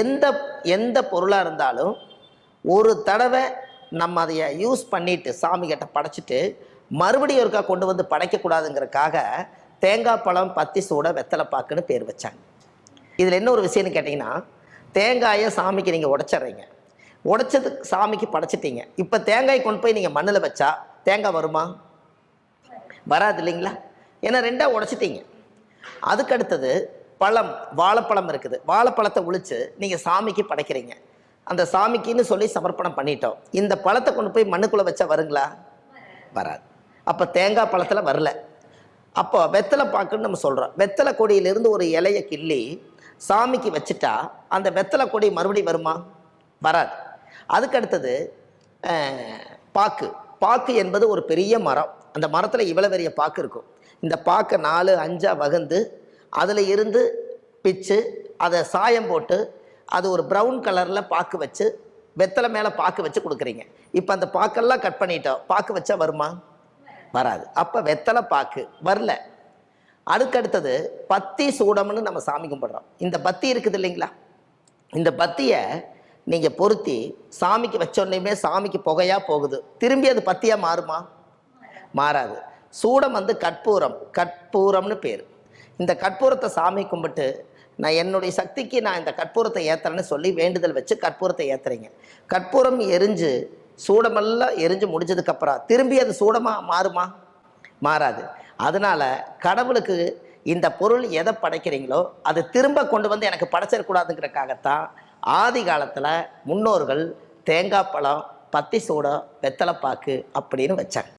எந்த எந்த பொருளாக இருந்தாலும் ஒரு தடவை நம்ம அதை யூஸ் பண்ணிட்டு சாமி கிட்ட படைச்சிட்டு மறுபடியும் ஒருக்கா கொண்டு வந்து படைக்கக்கூடாதுங்கிறதுக்காக தேங்காய் பழம் பத்தி சூட வெத்தலை பாக்குன்னு பேர் வச்சாங்க. இதில் என்ன ஒரு விஷயம்னு கேட்டிங்கன்னா தேங்காயை சாமிக்கு நீங்கள் உடைச்சிட்றீங்க உடைச்சது சாமிக்கு படைச்சிட்டீங்க. இப்போ தேங்காய் கொண்டு போய் நீங்கள் மண்ணில் வச்சா தேங்காய் வருமா? வராது இல்லைங்களா? ஏன்னா ரெண்டாக உடைச்சிட்டீங்க. அதுக்கு அடுத்தது பழம் வாழைப்பழம் இருக்குது. வாழைப்பழத்தை ஒழிச்சு நீங்கள் சாமிக்கு படைக்கிறீங்க. அந்த சாமிக்குன்னு சொல்லி சமர்ப்பணம் பண்ணிட்டோம். இந்த பழத்தை கொண்டு போய் மண்ணுக்குள்ளே வச்சா வருங்களா? வராது. அப்போ தேங்காய் பழத்தில் வரல. அப்போ வெத்தலை பாக்குன்னு நம்ம சொல்கிறோம் வெத்தலை கொடியிலிருந்து ஒரு இலையை கிள்ளி சாமிக்கு வச்சுட்டா அந்த வெத்தலை கொடி மறுபடி வருமா? வராது. அதுக்கு அடுத்தது பாக்கு. பாக்கு என்பது ஒரு பெரிய மரம். அந்த மரத்தில் இவ்வளோ பெரிய பாக்கு இருக்கும். இந்த பாக்கை நாலு அஞ்சாக வகுந்து அதில் இருந்து பிச்சு அதை சாயம் போட்டு அது ஒரு ப்ரௌன் கலரில் பாக்கு வச்சு வெத்தலை மேலே பாக்கு வச்சு கொடுக்குறீங்க. இப்போ அந்த பாக்கெல்லாம் கட் பண்ணிட்டோம். பாக்கு வச்சா வருமா? வராது. அப்போ வெத்தலை பாக்கு வரல. அதுக்கடுத்தது பத்தி சூடம்னு நம்ம சாமி கும்பிட்றோம். இந்த பத்தி இருக்குது இல்லைங்களா? இந்த பத்தியை நீங்கள் பொருத்தி சாமிக்கு வச்சோடனேயுமே சாமிக்கு புகையாக போகுது. திரும்பி அது பத்தியாக மாறுமா? மாறாது. சூடம் வந்து கற்பூரம். கற்பூரம்னு பேர். இந்த கற்பூரத்தை சாமி கும்பிட்டு நான் என்னுடைய சக்திக்கு நான் இந்த கற்பூரத்தை ஏற்றுறேன்னு சொல்லி வேண்டுதல் வச்சு கற்பூரத்தை ஏற்றுறீங்க கற்பூரம் எரிஞ்சு சூடமெல்லாம் எரிஞ்சு முடிஞ்சதுக்கப்புறம் திரும்பி அது சூடமாக மாறுமா? மாறாது. அதனால கடவுளுக்கு இந்த பொருள் எதை படைக்கிறீங்களோ அது திரும்ப கொண்டு வந்து எனக்கு படைச்சிடக்கூடாதுங்கிறக்காகத்தான் ஆதி காலத்தில் முன்னோர்கள் தேங்காய் பழம் பத்தி சூடம் வெத்தலைப்பாக்கு அப்படின்னு வச்சாங்க.